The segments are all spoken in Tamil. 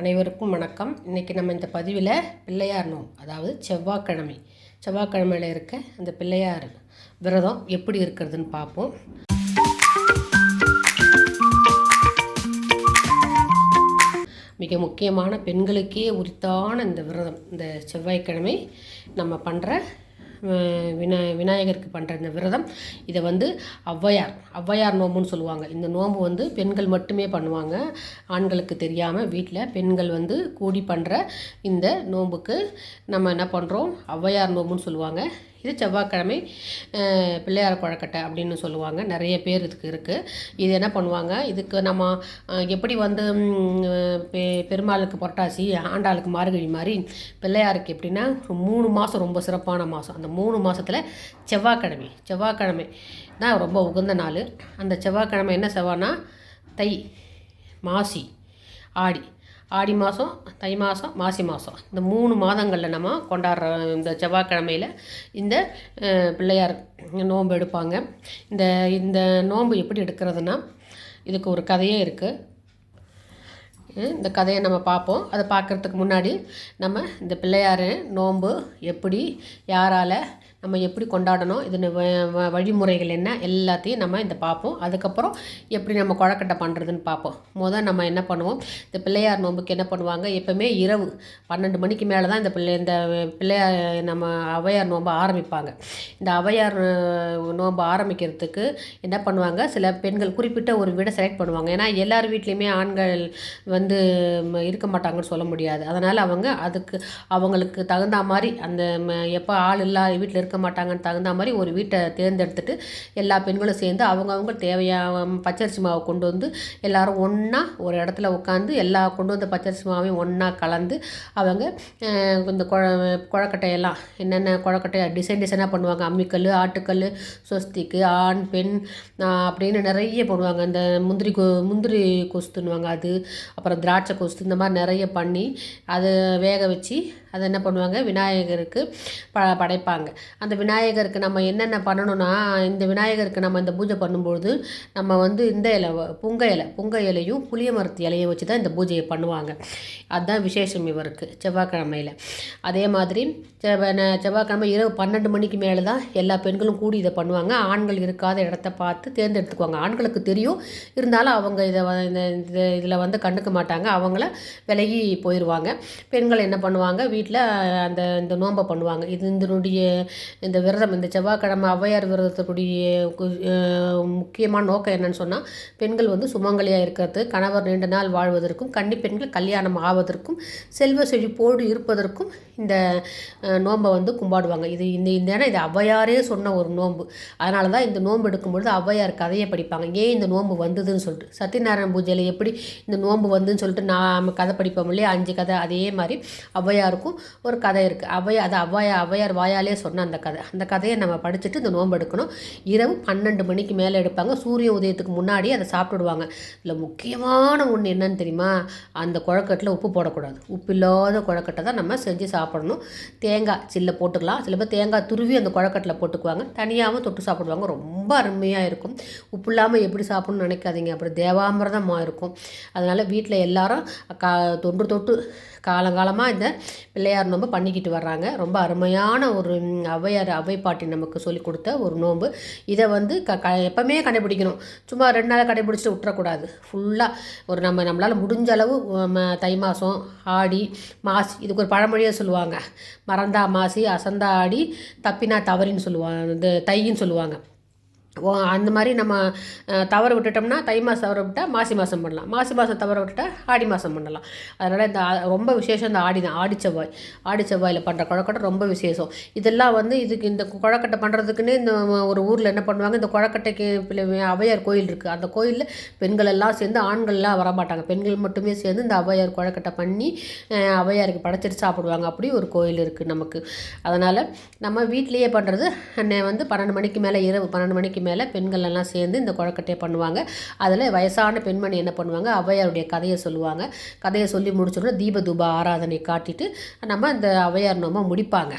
அனைவருக்கும் வணக்கம். இன்றைக்கி நம்ம இந்த பதிவில் பிள்ளையார் நோம் அதாவது செவ்வாய்க்கிழமை. செவ்வாய்க்கிழமையில் இருக்க அந்த பிள்ளையார் விரதம் எப்படி இருக்கிறதுன்னு பார்ப்போம். மிக முக்கியமான பெண்களுக்கே உரித்தான இந்த விரதம் இந்த செவ்வாய்க்கிழமை நம்ம பண்ணுற வினா விநாயகருக்கு பண்ணுற இந்த விரதம் இதை வந்து ஔவையார் ஔவையார் நோம்புன்னு சொல்லுவாங்க. இந்த நோம்பு வந்து பெண்கள் மட்டுமே பண்ணுவாங்க. ஆண்களுக்கு தெரியாமல் வீட்டில் பெண்கள் வந்து கூடி பண்ணுற இந்த நோம்புக்கு நம்ம என்ன பண்ணுறோம் ஔவையார் நோம்புன்னு சொல்லுவாங்க. இது செவ்வாய்க்கிழமை அஹ், பிள்ளையார் குழக்கட்டை அப்படின்னு சொல்லுவாங்க. நிறைய பேர் இதுக்கு இருக்குது இது என்ன பண்ணுவாங்க? இதுக்கு நம்ம எப்படி வந்து பெ பெருமாளுக்கு புரட்டாசி ஆண்டாளுக்கு மார்கழி மாதிரி பிள்ளையாருக்கு எப்படின்னா மூணு மாதம் ரொம்ப சிறப்பான மாதம் அந்த மூணு மாதத்தில் செவ்வாய்க்கிழமை செவ்வாய்க்கிழமை தான் ரொம்ப உகந்த நாள். அந்த செவ்வாய்க்கிழமை என்ன செவ்வாய்னா தை மாசி ஆடி. ஆடி மாதம் தை மாதம் மாசி மாதம் இந்த மூணு மாதங்களில் நம்ம கொண்டாடுற இந்த செவ்வாய்க்கிழமையில் இந்த பிள்ளையார் நோன்பு எடுப்பாங்க. இந்த இந்த நோன்பு எப்படி எடுக்கிறதுனா இதுக்கு ஒரு கதையே இருக்குது இந்த கதையை நம்ம பார்ப்போம். அதை பார்க்குறதுக்கு முன்னாடி நம்ம இந்த பிள்ளையார் நோன்பு எப்படி யாரால் நம்ம எப்படி கொண்டாடணும் இது வ- வ- வழிமுறைகள் என்ன எல்லாத்தையும் நம்ம இந்த பார்ப்போம் அதுக்கப்புறம் எப்படி நம்ம குழக்கட்டை பண்ணுறதுன்னு பார்ப்போம் முதல் நம்ம என்ன பண்ணுவோம் இந்த பிள்ளையார் நோன்புக்கு என்ன பண்ணுவாங்க எப்போவுமே இரவு பன்னெண்டு மணிக்கு மேலே தான் இந்த பிள்ளை இந்த பிள்ளையார் நம்ம அவையார் நோன்பை ஆரம்பிப்பாங்க. இந்த ஔவையார் அஹ், நோன்பு ஆரம்பிக்கிறதுக்கு என்ன பண்ணுவாங்க சில பெண்கள் குறிப்பிட்ட ஒரு வீடை செலக்ட் பண்ணுவாங்க. ஏன்னா எல்லார் வீட்லேயுமே ஆண்கள் வந்து ம, இருக்க மாட்டாங்கன்னு சொல்ல முடியாது. அதனால் அவங்க அதுக்கு அவங்களுக்கு தகுந்த மாதிரி அந்த ம, எப்போ ஆள் இல்லா வீட்டில் இருக்க இருக்க மாட்டாங்கன்னு தகுந்த மாதிரி ஒரு வீட்டை தேர்ந்தெடுத்துட்டு எல்லா பெண்களும் சேர்ந்து அவங்கவுங்க தேவையான பச்சரிசி மாவை கொண்டு வந்து எல்லாரும் ஒன்றா ஒரு இடத்துல உட்காந்து எல்லா கொண்டு வந்த பச்சரிசி மாவையும் ஒன்றா கலந்து அவங்க இந்த குழ குழக்கட்டையெல்லாம் என்னென்ன குழக்கட்டை டிசைன் டிசைனாக பண்ணுவாங்க. அம்மிக்கல் ஆட்டுக்கல் சொஸ்திக்கு ஆண் பெண் அப்படின்னு நிறைய போடுவாங்க. இந்த முந்திரி கொ முந்திரி கொசுத்துன்னுவாங்க அது. அப்புறம் திராட்சை கொசுத்து இந்த மாதிரி நிறைய பண்ணி அதை வேக வச்சு அதை என்ன பண்ணுவாங்க? விநாயகருக்கு ப படைப்பாங்க. அந்த விநாயகருக்கு நம்ம என்னென்ன பண்ணணும்னா இந்த விநாயகருக்கு நம்ம இந்த பூஜை பண்ணும்பொழுது நம்ம வந்து இந்த இலை புங்க இலை புங்க இலையும் புளிய மரத்து இலையும் வச்சு தான் இந்த பூஜையை பண்ணுவாங்க. அதுதான் விசேஷம் இவருக்கு செவ்வாய்க்கிழமையில். அதே மாதிரி செவ்வாய்க்கிழமை இரவு பன்னெண்டு மணிக்கு மேலே தான் எல்லா பெண்களும் கூடி இதை பண்ணுவாங்க. ஆண்கள் இருக்காத இடத்த பார்த்து தேர்ந்தெடுத்துக்குவாங்க. ஆண்களுக்கு தெரியும். இருந்தாலும் அவங்க இதை இந்த இதில் வந்து கண்டுக்க மாட்டாங்க. அவங்கள விலகி போயிடுவாங்க. பெண்கள் என்ன பண்ணுவாங்க? வீட்டில் அந்த இந்த நோன்பை பண்ணுவாங்க. இது இதனுடைய இந்த விரதம் இந்த செவ்வாய்க்கிழமை ஔவையார் விரதத்துடைய முக்கியமான நோக்கம் என்னன்னு சொன்னால் பெண்கள் வந்து சுமங்கலியாக இருக்கிறது கணவர் நீண்ட நாள் வாழ்வதற்கும் கன்னி பெண்கள் கல்யாணம் ஆவதற்கும் செல்வ செழிப்போடு இருப்பதற்கும் இந்த நோன்பை வந்து கும்பாடுவாங்க. இது இந்த இந்த ஏன்னா இது ஔவையாரே சொன்ன ஒரு நோன்பு. அதனால தான் இந்த நோன்பு எடுக்கும்பொழுது ஔவையார் கதையை படிப்பாங்க. ஏன் இந்த நோன்பு வந்ததுன்னு சொல்லிட்டு. சத்யநாராயண பூஜையில் எப்படி இந்த நோன்பு வந்துன்னு சொல்லிட்டு நாம் கதை படிப்போம் இல்லையா? அஞ்சு கதை. அதே மாதிரி ஔவையாருக்கும் ஒரு கதை இருக்குது ஔவையா அது ஔவையா அவ்வையார் வாயாலே சொன்ன அந்த கதை. அந்த கதையை நம்ம படிச்சுட்டு இந்த நோன்பு எடுக்கணும். இரவு பன்னெண்டு மணிக்கு மேலே எடுப்பாங்க. சூரிய உதயத்துக்கு முன்னாடி அதை சாப்பிட்டுடுவாங்க. இதில் முக்கியமான ஒன்று என்னன்னு தெரியுமா? அந்த குழக்கட்டில் உப்பு போடக்கூடாது. உப்பு இல்லாத குழக்கட்டை தான் நம்ம செஞ்சு சாப்பிடணும். தேங்காய் சில்ல போட்டுக்கலாம். சில பேர் தேங்காய் துருவி அந்த குழக்கட்டில் போட்டுக்குவாங்க. தனியாகவும் தொட்டு சாப்பிடுவாங்க. ரொம்ப அருமையாக இருக்கும். உப்பு இல்லாமல் எப்படி சாப்பிடணும்னு நினைக்காதீங்க. அப்புறம் தேவாமிரதமாக இருக்கும். அதனால் வீட்டில் எல்லாரும் கா தொன்று தொட்டு காலங்காலமாக இந்த பிள்ளையார் நோன்பு பண்ணிக்கிட்டு வர்றாங்க. ரொம்ப அருமையான ஒரு ஔவையார் அவை பாட்டி நமக்கு சொல்லி கொடுத்த ஒரு நோன்பு. இதை வந்து க க எப்போவுமே கடைபிடிக்கணும். சும்மா ரெண்டு நாளாக கடைபிடிச்சிட்டு விட்டுறக்கூடாது. ஃபுல்லாக ஒரு நம்ம நம்மளால் முடிஞ்ச அளவு ம, தை மாதம் ஆடி மாசி இதுக்கு ஒரு பழமொழியாக சொல்லுவாங்க. மறந்தா மாசி அசந்தா ஆடி தப்பினா தவறின்னு சொல்லுவாங்க. இந்த தையின்னு சொல்லுவாங்க. அந்த மாதிரி நம்ம தவற விட்டுட்டோம்னா தை மாதம் தவற விட்டால் மாசி மாதம் பண்ணலாம். மாசி மாதம் தவற விட்டுட்டா ஆடி மாதம் பண்ணலாம். அதனால் இந்த ரொம்ப விசேஷம் இந்த ஆடி தான். ஆடி செவ்வாய். ஆடி செவ்வாயில் பண்ணுற குழக்கட்டை ரொம்ப விசேஷம். இதெல்லாம் வந்து இதுக்கு இந்த குழக்கட்டை பண்ணுறதுக்குன்னு இந்த ஒரு ஊரில் என்ன பண்ணுவாங்க இந்த குழக்கட்டைக்கு பிள்ளை- கோயில் இருக்குது அந்த கோயிலில் பெண்கள் எல்லாம் சேர்ந்து ஆண்கள்லாம் வரமாட்டாங்க. பெண்கள் மட்டுமே சேர்ந்து இந்த அவையார் குழக்கட்டை பண்ணி அவையாருக்கு படைச்சிட்டு சாப்பிடுவாங்க. அப்படி ஒரு கோயில் இருக்குது நமக்கு. அதனால் நம்ம வீட்லேயே பண்ணுறது வந்து பன்னெண்டு மணிக்கு மேலே இரவு பன்னெண்டு மணிக்கு மணிக்கு மேலே பெண்கள் எல்லாம் சேர்ந்து இந்த குழக்கட்டையை பண்ணுவாங்க. அதில் வயசான பெண்மணி என்ன பண்ணுவாங்க? ஔவையாருடைய கதையை சொல்லுவாங்க. கதையை சொல்லி முடிச்சோடனே தீப தூப ஆராதனை காட்டிட்டு நம்ம இந்த ஔவையார் நோம்பை முடிப்பாங்க.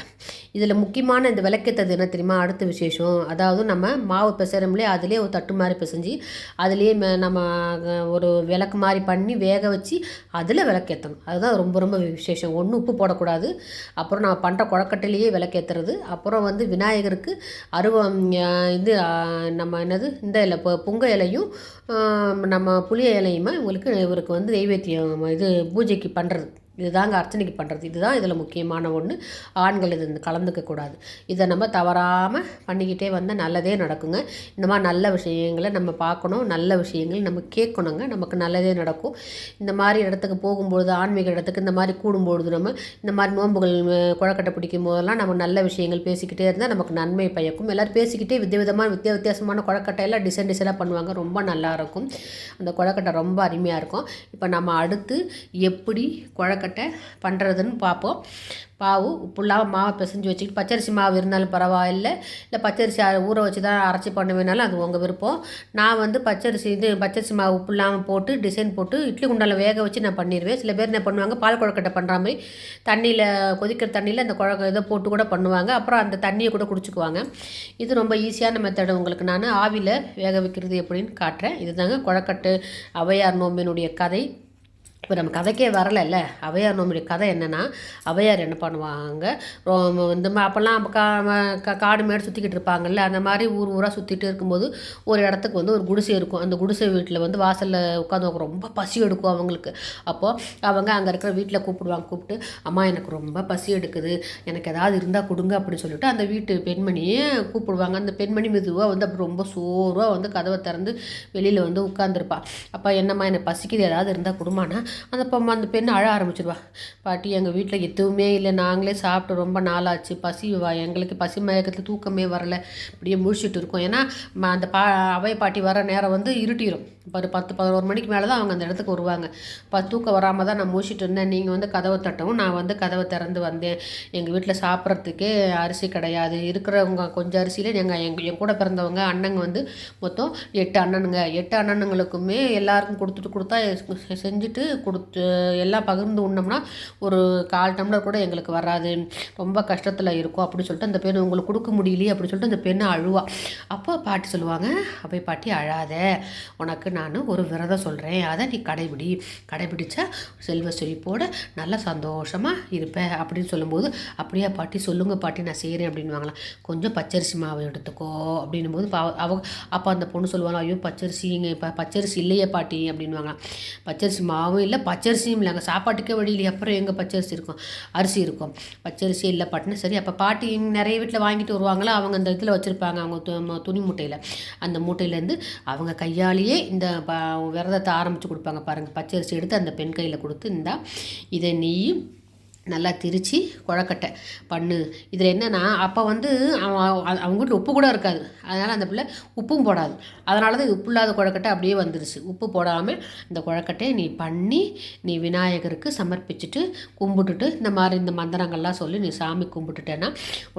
இதில் முக்கியமான இந்த விளக்கேற்றது என்ன தெரியுமா? அடுத்த விசேஷம். அதாவது நம்ம மாவு பிசைறோம்லே அதிலே ஒரு தட்டு மாதிரி பிசைஞ்சு அதுலேயே மே- நம்ம ஒரு விளக்கு மாதிரி பண்ணி வேக வச்சு அதில் விளக்கேற்றணும் அதுதான் ரொம்ப ரொம்ப விசேஷம். ஒன்றும் உப்பு போடக்கூடாது. அப்புறம் நான் பண்ணுற குழக்கட்டையிலேயே விளக்கேற்றுறது அப்புறம் வந்து விநாயகருக்கு அருவம் இது நம்ம என்னது இந்த இலை இப்போ புங்க இலையும் நம்ம புளிய இலையுமே இவங்களுக்கு இவருக்கு வந்து நெய்வேத்தியம் இது பூஜைக்கு பண்ணுறது இதுதாங்க அர்ச்சனைக்கு பண்ணுறது இதுதான் இதில் முக்கியமான ஒன்று ஆண்கள் இது கலந்துக்கக்கூடாது இதை நம்ம தவறாமல் பண்ணிக்கிட்டே வந்தால் நல்லதே நடக்குங்க. இந்த மாதிரி நல்ல விஷயங்களை நம்ம பார்க்கணும். நல்ல விஷயங்கள் நம்ம கேட்கணுங்க. நமக்கு நல்லதே நடக்கும். இந்த மாதிரி இடத்துக்கு போகும்பொழுது ஆன்மீக இடத்துக்கு இந்த மாதிரி கூடும்பொழுது நம்ம இந்த மாதிரி நோன்புகள் குழக்கட்டை பிடிக்கும் போதெல்லாம் நம்ம நல்ல விஷயங்கள் பேசிக்கிட்டே இருந்தால் நமக்கு நன்மை பயக்கும். எல்லோரும் பேசிக்கிட்டே விதவிதமான வித்திய வித்தியாசமான குழக்கட்டையெல்லாம் டிசைன் டிசைனாக பண்ணுவாங்க. ரொம்ப நல்லாயிருக்கும் அந்த குழக்கட்டை ரொம்ப அருமையாக இருக்கும். இப்போ நம்ம அடுத்து எப்படி குழக்க குழக்கட்டை பண்ணுறதுன்னு பார்ப்போம். பாவு உப்புலாம் மாவை பிசைஞ்சு வச்சுக்கிட்டு பச்சரிசி மாவு இருந்தாலும் பரவாயில்ல. இல்லை பச்சரிசி ஊற வச்சு தான் அரைச்சி பண்ணுவேனாலும் அது உங்கள் விருப்பம். நான் வந்து பச்சரிசி இது பச்சரிசி மாவு உப்பு இல்லாமல் போட்டு டிசைன் போட்டு இட்லி குண்டால வேக வச்சு நான் பண்ணிடுவேன் சில பேர் என்ன பண்ணுவாங்க பால் குழக்கட்டை பண்ணுற மாதிரி தண்ணியில் கொதிக்கிற தண்ணியில் அந்த குழக்க இதை போட்டு கூட பண்ணுவாங்க. அப்புறம் அந்த தண்ணியை கூட குடிச்சுக்குவாங்க. இது ரொம்ப ஈஸியான மெத்தடு உங்களுக்கு நான் ஆவியில் வேக வைக்கிறது எப்படின்னு காட்டுறேன். இதுதாங்க குழக்கட்டு அவையார் நோம்பினுடைய கதை. இப்போ நம்ம கதைக்கே வரலைல்ல. அவையார் நம்முடைய கதை என்னென்னா அவையார் என்ன பண்ணுவாங்க? இந்த அப்போல்லாம் கா கா- காடு மேடு சுற்றிக்கிட்டு இருப்பாங்கல்ல அந்த மாதிரி ஊர் ஊராக சுற்றிட்டு இருக்கும்போது ஒரு இடத்துக்கு வந்து ஒரு குடிசை இருக்கும். அந்த குடிசை வீட்டில் வந்து வாசலில் உட்காந்து ரொம்ப பசி எடுக்கும் அவங்களுக்கு. அப்போது அவங்க அங்கே இருக்கிற வீட்டில் கூப்பிடுவாங்க கூப்பிட்டு அம்மா எனக்கு ரொம்ப பசி எடுக்குது. எனக்கு ஏதாவது இருந்தால் கொடுங்க அப்படின்னு சொல்லிட்டு அந்த வீட்டு பெண்மணியே கூப்பிடுவாங்க. அந்த பெண்மணி மெதுவாக வந்து அப்படி ரொம்ப சோர்வாக வந்து கதவை திறந்து வெளியில் வந்து உட்காந்துருப்பா அப்போ என்னம்மா எனக்கு பசிக்குது. ஏதாவது இருந்தால் கொடுமானா அந்த பொம்மை அந்த பெண் அழ ஆரம்பிச்சிடுவா பாட்டி எங்கள் வீட்டில் எதுவுமே இல்லை. நாங்களே சாப்பிட்டு ரொம்ப நாளாச்சு. பசி வா எங்களுக்கு பசி மயக்கத்தில் தூக்கமே வரல. இப்படியே முழிச்சிட்டு இருக்கோம். ஏன்னா அந்த பா அவை பாட்டி வர நேரம் வந்து இருட்டிடும் இப்போ ஒரு பத்து பதினோரு மணிக்கு மேலே தான் அவங்க அந்த இடத்துக்கு வருவாங்க. இப்போ தூக்கம் வராமல் தான் நான் மூச்சிட்டு இருந்தேன். நீங்கள் வந்து கதவை தட்டவும் நான் வந்து கதவை திறந்து வந்தேன். எங்கள் வீட்டில் சாப்பிட்றதுக்கே அரிசி கிடையாது. இருக்கிறவங்க கொஞ்சம் அரிசியில் எங்கள் எங்கள் என் கூட பிறந்தவங்க அண்ணங்க வந்து மொத்தம் எட்டு அண்ணனுங்க. எட்டு அண்ணனுங்களுக்குமே எல்லாருக்கும் கொடுத்துட்டு கொடுத்தா செஞ்சுட்டு கொடுத்து எல்லாம் பகிர்ந்து உண்ணோம்னா ஒரு கால் டம்ளர் கூட எங்களுக்கு வராது. ரொம்ப கஷ்டத்தில் இருக்கும் அப்படின்னு சொல்லிட்டு அந்த பெண் உங்களுக்கு கொடுக்க முடியலையே அப்படின்னு சொல்லிட்டு அந்த பெண்ணை அழுவா. அப்போ பாட்டி சொல்லுவாங்க அப்போ பாட்டி அழாத. உனக்கு நான் ஒரு விரதம் சொல்கிறேன் அதை நீ கடைபிடி கடைபிடிச்சா செல்வ செழிப்போடு நல்லா சந்தோஷமாக இருப்பேன் அப்படின்னு சொல்லும்போது அப்படியே பாட்டி சொல்லுங்கள் பாட்டி நான் செய்கிறேன் அப்படின்வாங்களாம் கொஞ்சம் பச்சரிசி மாவை எடுத்துக்கோ அப்படின்னும் போது பா- அவ அப்போ அந்த பொண்ணு சொல்லுவாங்க ஐயோ பச்சரிசிங்க இப்போ பச்சரிசி இல்லையே பாட்டி அப்படின்வாங்களாம் பச்சரிசி மாவும் இல்லை பச்சரிசியும் இல்லைங்க சாப்பாட்டுக்கே வழி இல்லை அப்புறம் எங்கே பச்சரிசி இருக்கும்? அரிசி இருக்கும். பச்சரிசி இல்லை பாட்டினா சரி அப்போ பாட்டி நிறைய வீட்டில் வாங்கிட்டு வருவாங்களா? அவங்க அந்த இதில் வச்சுருப்பாங்க அவங்க து- துணி மூட்டையில். அந்த மூட்டையிலேருந்து அவங்க கையாலேயே இந்த ப விரதத்தை ஆரம்பித்து கொடுப்பாங்க பாருங்கள் பச்சரிசி எடுத்து அந்த பெண் கையில் கொடுத்து இந்தா இதை நீ நல்லா திரித்து குழக்கட்டை. பண்ணு. இதில் என்னென்னா அப்போ வந்து அவன் அவங்க வீட்டில் உப்பு கூட இருக்காது. அதனால் அந்த பிள்ளை உப்பும் போடாது. அதனால தான் உப்பு இல்லாத குழக்கட்டை அப்படியே வந்துருச்சு. உப்பு போடாமல் இந்த குழக்கட்டையை நீ பண்ணி நீ விநாயகருக்கு சமர்ப்பிச்சுட்டு கும்பிட்டுட்டு இந்த மாதிரி இந்த மந்திரங்கள்லாம் சொல்லி நீ சாமி கும்பிட்டுட்டேன்னா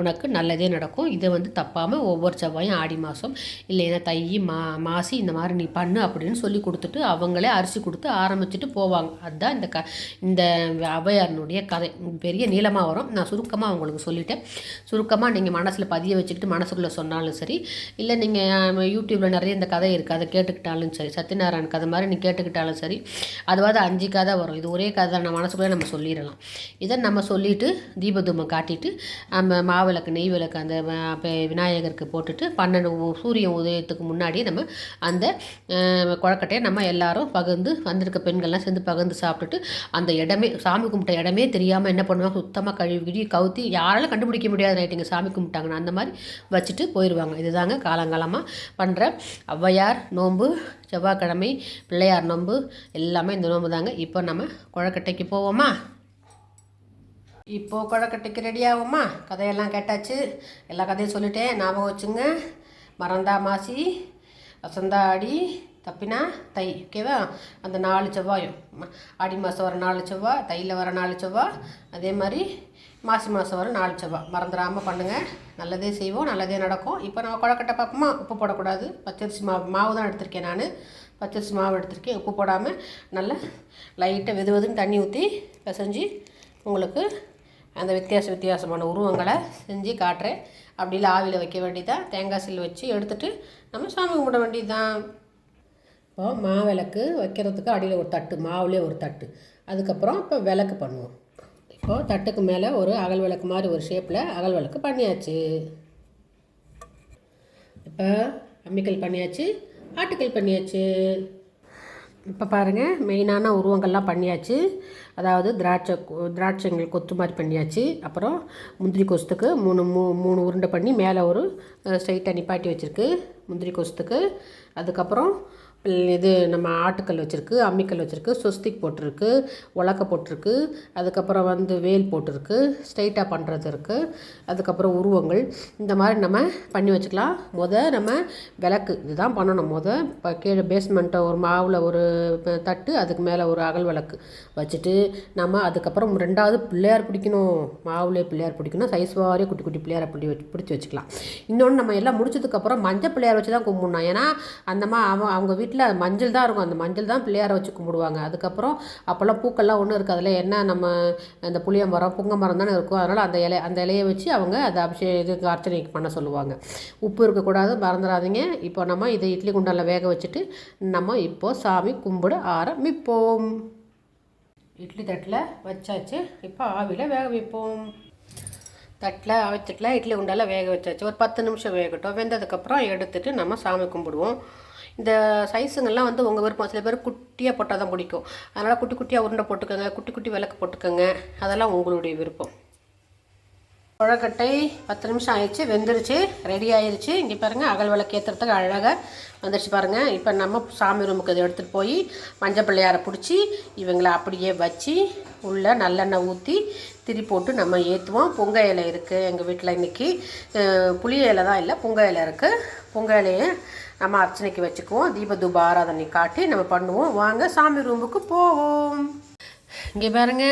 உனக்கு நல்லதே நடக்கும். இதை வந்து தப்பாமல் ஒவ்வொரு செவ்வாயும் ஆடி மாதம் இல்லைன்னா தை மா மாசி இந்த மாதிரி நீ பண்ணு அப்படின்னு சொல்லி கொடுத்துட்டு அவங்களே அரிசி கொடுத்து ஆரம்பிச்சுட்டு போவாங்க. அதுதான் இந்த க இந்த அவையாரனுடைய கதை. பெரிய நீளமாக வரும். நான் சுருக்கமாக உங்களுக்கு சொல்லிட்டேன். சுருக்கமாக நீங்கள் மனசில் பதிய வச்சுக்கிட்டு மனசுக்குள்ளே சொன்னாலும் சரி இல்லை நீங்கள் யூடியூப்பில் நிறைய இந்த கதை இருக்குது அதை கேட்டுக்கிட்டாலும் சரி சத்யநாராயண் கதை மாதிரி நீ கேட்டுக்கிட்டாலும் சரி அதுவாது அஞ்சு கதை வரும். இது ஒரே கதை நம்ம மனசுக்குள்ளே நம்ம சொல்லிடலாம். இதை நம்ம சொல்லிட்டு தீபதூமம் காட்டிட்டு நம்ம மாவிளக்கு நெய் விளக்கு அந்த விநாயகருக்கு போட்டுட்டு பன்னெண்டு சூரியன் உதயத்துக்கு முன்னாடியே நம்ம அந்த குழக்கட்டையை நம்ம எல்லாரும் பகிர்ந்து வந்திருக்க பெண்கள்லாம் சேர்ந்து பகிர்ந்து சாப்பிட்டுட்டு அந்த இடமே சாமி கும்பிட்ட இடமே தெரியாமல் என்ன பண்ணுவாங்க சுத்தமாக கழுவி கிழி கவுத்தி யாராலும் கண்டுபிடிக்க முடியாது ரைட்டுங்க. சாமி கும்பிட்டாங்கன்னு அந்த மாதிரி வச்சுட்டு போயிடுவாங்க இதுதாங்க காலங்காலமாக பண்ணுற ஔவையார் நோன்பு செவ்வாய்க்கிழமை பிள்ளையார் நோன்பு எல்லாமே இந்த நோன்பு தாங்க இப்போ நம்ம குழக்கட்டைக்கு போவோமா? இப்போது குழக்கட்டைக்கு ரெடி ஆகுமா கதையெல்லாம் கேட்டாச்சு. எல்லா கதையும் சொல்லிட்டேன். ஞாபகம் வச்சுங்க. மறந்தா மாசி வசந்தா ஆடி தப்பினா தை ஓகேவா அந்த நாலு செவ்வாயும். ஆடி மாதம் வர நாலு செவ்வாய் தையில் வர நாலு செவ்வாய் அதே மாதிரி மாசி மாதம் வர நாலு செவ்வாய் மறந்துடாமல் பண்ணுங்கள் நல்லதே செய்வோம் நல்லதே நடக்கும். இப்போ நம்ம கொழக்கட்டை பார்ப்போமா? உப்பு போடக்கூடாது. பச்சரிசி மாவு மாவு தான் எடுத்திருக்கேன் நான். பச்சரிசி மாவு எடுத்திருக்கேன். உப்பு போடாமல் நல்லா லைட்டாக வெது வெதுன்னு தண்ணி ஊற்றி பிசைஞ்சு உங்களுக்கு அந்த வித்தியாச வித்தியாசமான உருவங்களை செஞ்சு காட்டுறேன். அப்படி இல்லை ஆவியில் வைக்க வேண்டியதான் தேங்காய் சில் வச்சு எடுத்துகிட்டு நம்ம சாமி கும்பிட வேண்டியதுதான். இப்போ மாவிளக்கு வைக்கிறதுக்கு அடியில் ஒரு தட்டு மாவுலேயே ஒரு தட்டு. அதுக்கப்புறம் இப்போ விளக்கு பண்ணுவோம். இப்போது தட்டுக்கு மேலே ஒரு அகல் விளக்கு மாதிரி ஒரு ஷேப்பில் அகல் விளக்கு பண்ணியாச்சு. இப்போ அம்மிக்கல் பண்ணியாச்சு ஆட்டுக்கல் பண்ணியாச்சு. இப்போ பாருங்கள் மெயினான உருவங்கள்லாம் பண்ணியாச்சு. அதாவது திராட்சை திராட்சைங்கள் கொத்து மாதிரி பண்ணியாச்சு. அப்புறம் முந்திரி கொசுத்துக்கு மூணு மூ மூணு உருண்டை பண்ணி மேலே ஒரு ஸ்ட்ரைட்டாக நிப்பாட்டி வச்சுருக்கு முந்திரி கொசுத்துக்கு அதுக்கப்புறம் இது நம்ம ஆட்டுக்கல் வச்சுருக்கு அம்மிக்கல் வச்சுருக்கு சொஸ்திக் போட்டிருக்கு உலக்க போட்டிருக்கு அதுக்கப்புறம் வந்து வேல் போட்டிருக்கு ஸ்ட்ரைட்டாக பண்ணுறது இருக்குது அதுக்கப்புறம் உருவங்கள். இந்த மாதிரி நம்ம பண்ணி வச்சுக்கலாம். முத நம்ம விளக்கு இதுதான் பண்ணணும். முத இப்போ கீழே பேஸ்மெண்ட்டை ஒரு மாவில் ஒரு தட்டு அதுக்கு மேலே ஒரு அகல் விளக்கு வச்சுட்டு நம்ம அதுக்கப்புறம் ரெண்டாவது பிள்ளையார் பிடிக்கணும். மாவுலேயே பிள்ளையார் பிடிக்கணும். சைஸ் வாரியே குட்டி குட்டி பிள்ளையாரை பிடி வச்சு பிடிச்சி வச்சுக்கலாம். இன்னொன்று நம்ம எல்லாம் முடிச்சதுக்கப்புறம் மஞ்சள் பிள்ளையார் வச்சு தான் கும்பிடணும். ஏன்னா அந்தமா அவன் அவங்க வீட்டில் மஞ்சள் தான் இருக்கும். அந்த மஞ்சள் தான் பிள்ளையாரை வச்சு கும்பிடுவாங்க. அதுக்கப்புறம் அப்போல்லாம் பூக்கள்லாம் ஒன்றும் இருக்குது. அதில் என்ன நம்ம அந்த புளிய மரம் புங்க மரம் தானே இருக்கும் அதனால் அந்த இலை அந்த இலையை வச்சு அவங்க அதை அபிஷேக இதுக்கு அர்ச்சனைக்கு பண்ண சொல்லுவாங்க. உப்பு இருக்கக்கூடாது. மறந்துடாதீங்க. இப்போ நம்ம இதை இட்லி குண்டானில் வேக வச்சுட்டு நம்ம இப்போது சாமி கும்பிட ஆரம்பிப்போம். இட்லி தட்டில் வச்சாச்சு. இப்போ ஆவியில் வேக வைப்போம். தட்டில் அவிச்சிட்டில் இட்லி குண்டால வேக வச்சாச்சு. ஒரு பத்து நிமிஷம் வேகட்டும். வெந்ததுக்கப்புறம் எடுத்துகிட்டு நம்ம சாமி கும்பிடுவோம். இந்த சைஸுங்கெல்லாம் வந்து உங்கள் விருப்பம். சில பேர் குட்டியாக போட்டால் தான் பிடிக்கும். அதனால் குட்டி குட்டியாக உருண்டை போட்டுக்கோங்க குட்டி குட்டி விளக்கு போட்டுக்கோங்க. அதெல்லாம் உங்களுடைய விருப்பம். குழக்கட்டை பத்து நிமிஷம் ஆயிடுச்சு வெந்துருச்சு ரெடி ஆயிடுச்சு இங்கே பாருங்கள் அகல் விளக்கு ஏற்றுறதுக்கு அழகாக வந்துருச்சு பாருங்கள் இப்போ நம்ம சாமி ரூமுக்கு இதை எடுத்துகிட்டு போய் மஞ்சள் பிள்ளையாரை பிடிச்சி இவங்களை அப்படியே வச்சு உள்ளே நல்லெண்ணெய் ஊற்றி திரி போட்டு நம்ம ஏற்றுவோம் பொங்க இலை இருக்குது எங்கள் வீட்டில் இன்றைக்கி புளிய இலை தான் இல்லை பொங்க இலை இருக்குது பொங்க இலையை நம்ம அர்ச்சனைக்கு வச்சுக்குவோம். தீப தூப ஆராதனை காட்டி நம்ம பண்ணுவோம். வாங்க சாமி ரூமுக்கு போவோம். இங்கே பாருங்க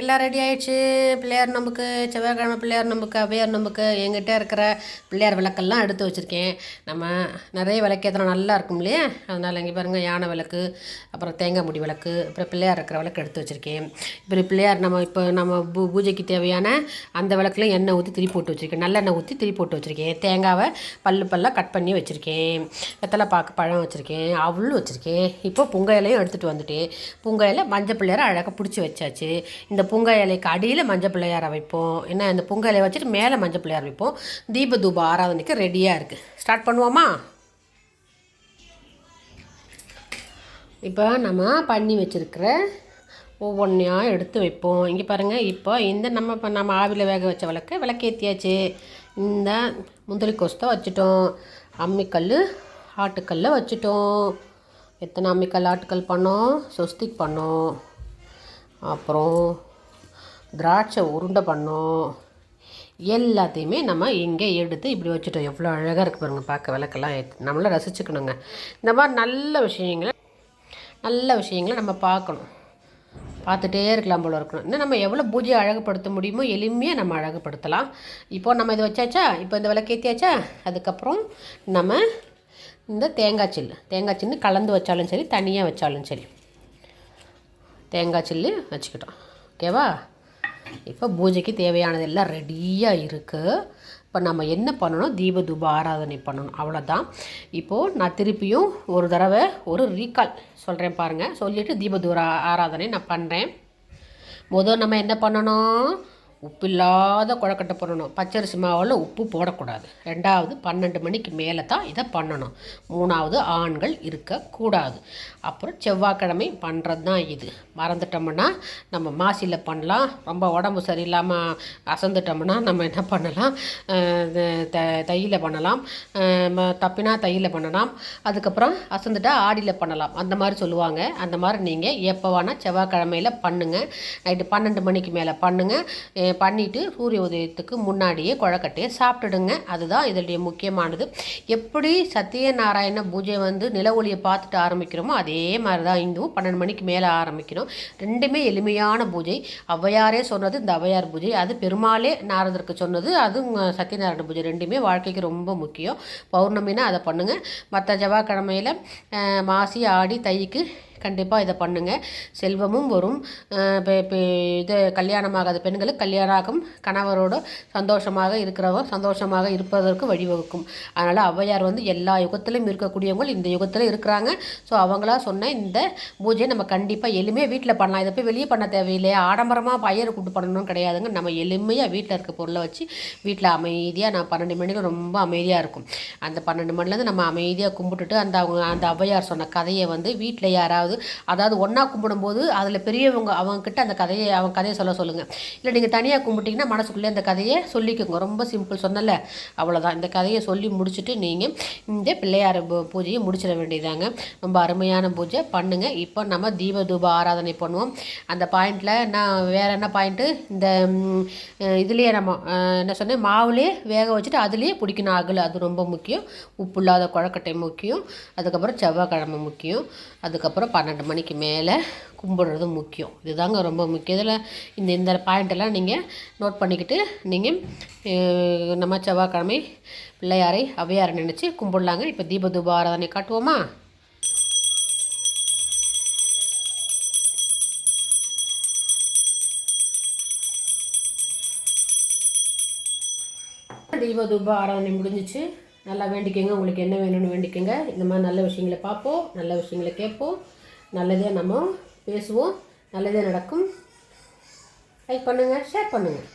எல்லாம் ரெடி ஆயிடுச்சு. பிள்ளையார் நம்புக்கு செவ்வாய்க்கிழமை பிள்ளையார் நம்புக்கு அவையார் நம்புக்கு எங்கிட்ட இருக்கிற பிள்ளையார் விளக்கெல்லாம் எடுத்து வச்சுருக்கேன். நம்ம நிறைய விளக்கேற்றினா நல்லா இருக்கும் இல்லையா? அதனால் இங்கே பாருங்கள் யானை விளக்கு அப்புறம் தேங்காய் முடி விளக்கு அப்புறம் பிள்ளையார் இருக்கிற விளக்கு எடுத்து வச்சுருக்கேன். இப்போ பிள்ளையார் நம்ம இப்போ நம்ம பூ பூஜைக்கு தேவையான அந்த விளக்குல எண்ணெய் ஊற்றி திரி போட்டு வச்சுருக்கேன். நல்லெண்ணெய் ஊற்றி திரி போட்டு வச்சுருக்கேன். தேங்காவை பல்லு பல்லாக கட் பண்ணி வச்சுருக்கேன். வெத்தலை பாக்கு பழம் வச்சுருக்கேன். அவள் வச்சுருக்கேன். இப்போ புங்க இலையும் எடுத்துகிட்டு வந்துட்டேன் புங்க இலை மஞ்சள் பிள்ளையார் அழகாக பிடிச்சி வச்சாச்சு. இந்த புங்க இலைக்கு அடியில் மஞ்சள் பிள்ளையாரை வைப்போம். என்ன இந்த பூங்கா இலையை வச்சுட்டு மேலே மஞ்சள் பிள்ளையார் வைப்போம். தீப தூப ஆராதனைக்கு ரெடியாக இருக்குது ஸ்டார்ட் பண்ணுவோமா? இப்போ நம்ம பண்ணி வச்சுருக்கிற ஒவ்வொன்றையா எடுத்து வைப்போம். இங்கே பாருங்கள் இப்போ இந்த நம்ம இப்போ நம்ம ஆவியில் வேக வச்ச விளக்கு விளக்கேற்றியாச்சு இந்த முந்திரி கொஸ்தை வச்சுட்டோம். அம்மிக்கல் ஆட்டுக்கல்ல வச்சுட்டோம். எத்தனை அம்மிக்கல் ஆட்டுக்கல் பண்ணோம்? சொஸ்திக் பண்ணோம். அப்புறம் திராட்சை உருண்டை பண்ணோம். எல்லாத்தையுமே நம்ம இங்கே எடுத்து இப்படி வச்சுட்டோம். எவ்வளோ அழகாக இருக்குது பாருங்க பார்க்க விளக்கெல்லாம். ஏத்தி- நம்மளாம் ரசிச்சுக்கணுங்க. இந்த மாதிரி நல்ல விஷயங்களை நல்ல விஷயங்களை நம்ம பார்க்கணும். பார்த்துட்டே இருக்கலாம் போல இருக்கணும். இன்னும் நம்ம எவ்வளோ பூஜையை அழகுபடுத்த முடியுமோ எளிமையாக நம்ம அழகுபடுத்தலாம். இப்போ நம்ம இதை வச்சாச்சா? இப்போ இந்த விளக்கேற்றியாச்சா அதுக்கப்புறம் நம்ம இந்த தேங்காய் சில்லு தேங்காய் சில்லு கலந்து வச்சாலும் சரி தனியாக வச்சாலும் சரி. தேங்காய் சில்லு வச்சுக்கிட்டோம். ஓகேவா இப்போ பூஜைக்கு தேவையானது எல்லாம் ரெடியாக இருக்குது இப்போ நம்ம என்ன பண்ணணும்? தீப தூப ஆராதனை பண்ணணும். அவ்வளோதான் இப்போது நான் திருப்பியும் ஒரு தடவை ஒரு ரீகால் சொல்கிறேன் பாருங்கள் சொல்லிவிட்டு தீப தூர ஆராதனை நான் பண்ணுறேன் முதல் நம்ம என்ன பண்ணணும்? உப்பு இல்லாத குழக்கட்டை பண்ணணும் பச்சரிசி மாவில் உப்பு போடக்கூடாது. ரெண்டாவது பன்னெண்டு மணிக்கு மேலே தான் இதை பண்ணணும். மூணாவது ஆண்கள் இருக்கக்கூடாது. அப்புறம் செவ்வாய்க்கிழமை பண்ணுறது தான் இது. மறந்துட்டோம்னா நம்ம மாசியில் பண்ணலாம். ரொம்ப உடம்பு சரியில்லாமல் அசந்துட்டோம்னா நம்ம என்ன பண்ணலாம்? த தையில் பண்ணலாம். தப்பினா தையில் பண்ணலாம். அதுக்கப்புறம் அசந்துட்டா ஆடியில் பண்ணலாம். அந்த மாதிரி சொல்லுவாங்க. அந்த மாதிரி நீங்கள் எப்போ வேணால் செவ்வாய்க்கிழமையில் பண்ணுங்கள் நைட்டு பன்னெண்டு மணிக்கு மேலே பண்ணுங்கள் பண்ணிவிட்டு சூரிய உதயத்துக்கு முன்னாடியே குழக்கட்டையை சாப்பிட்டுடுங்க. அதுதான் இதனுடைய முக்கியமானது. எப்படி சத்தியநாராயண பூஜை வந்து நில ஒளியை பார்த்துட்டு ஆரம்பிக்கிறோமோ அதே மாதிரி தான் இந்துவும் பன்னெண்டு மணிக்கு மேலே ஆரம்பிக்கணும் ரெண்டுமே எளிமையான பூஜை. ஔவையாரே சொன்னது இந்த ஔவையார் பூஜை. அது பெருமாளே நாரதருக்கு சொன்னது. அது சத்யநாராயண பூஜை ரெண்டுமே வாழ்க்கைக்கு ரொம்ப முக்கியம். பௌர்ணமினா அதை பண்ணுங்கள் மற்ற செவ்வாய்க்கிழமையில் மாசி ஆடி தைக்கு கண்டிப்பாக இதை பண்ணுங்கள் செல்வமும் வரும். இப்போ இது கல்யாணமாகாத பெண்களுக்கு கல்யாணம் கணவரோட சந்தோஷமாக இருக்கிறவங்க சந்தோஷமாக இருப்பதற்கு வழிவகுக்கும். அதனால் ஔவையார் வந்து எல்லா யுகத்திலும் இருக்கக்கூடியவங்க இந்த யுகத்தில் இருக்கிறாங்க. ஸோ அவங்களா சொன்ன இந்த பூஜையை நம்ம கண்டிப்பாக எளிமையாக வீட்டில் பண்ணலாம். இதை போய் வெளியே பண்ண தேவையில்லையா. ஆடம்பரமாக பையனை கூப்பிட்டு பண்ணணும் கிடையாதுங்க. நம்ம எளிமையாக வீட்டில் இருக்க பொருளை வச்சு வீட்டில் அமைதியாக நான் பன்னெண்டு மணிக்கு ரொம்ப அமைதியாக இருக்கும். அந்த பன்னெண்டு மணிலேருந்து நம்ம அமைதியாக கும்பிட்டுட்டு அந்த அவங்க அந்த ஔவையார் சொன்ன கதையை வந்து வீட்டில் யாராவது அதாவது அதாவது ஒன்றா கும்பிடும்போது அதில் பெரியவங்க அவங்கக்கிட்ட அந்த கதையை அவங்க கதையை சொல்ல சொல்லுங்கள் இல்லை நீங்கள் தனியாக கும்பிட்டிங்கன்னா மனசுக்குள்ளே அந்த கதையை சொல்லிக்கோங்க. ரொம்ப சிம்பிள் சொன்னல அவ்வளோதான் இந்த கதையை சொல்லி முடிச்சுட்டு நீங்கள் இந்த பிள்ளையார் பூஜையை முடிச்சிட வேண்டியதாங்க ரொம்ப அருமையான பூஜை. பண்ணுங்கள் இப்போ நம்ம தீப தூப ஆராதனை பண்ணுவோம். அந்த பாயிண்டில் நான் வேறு என்ன பாயிண்ட்டு? இந்த இதுலேயே நம்ம என்ன சொன்னேன்? மாவுலேயே வேக வச்சுட்டு அதுலேயே பிடிக்கணும் அகல். அது ரொம்ப முக்கியம். உப்பு இல்லாத குழக்கட்டை முக்கியம். அதுக்கப்புறம் செவ்வாய்க்கிழமை முக்கியம். அதுக்கப்புறம் பன்னெண்டு மணிக்கு மேலே கும்பிடுறது முக்கியம். இதுதாங்க ரொம்ப முக்கியம். இதில் இந்த இந்த பாயிண்டெல்லாம் நீங்கள் நோட் பண்ணிக்கிட்டு நீங்கள் நம்ம செவ்வாய்க்கிழமை பிள்ளையாரை அவையாரை நினச்சி கும்பிடலாங்க. இப்போ தீப தூப ஆராதனை காட்டுவோமா? தீப தூப ஆராதனை முடிஞ்சிச்சு. நல்லா வேண்டிக்கோங்க. உங்களுக்கு என்ன வேணும்னு வேண்டிக்கோங்க. இந்த மாதிரி நல்ல விஷயங்களை பார்ப்போம். நல்ல விஷயங்களை கேட்போம். நல்லதே நம்ம பேசுவோம் நல்லதே நடக்கும். லைக் பண்ணுங்கள் ஷேர் பண்ணுங்கள்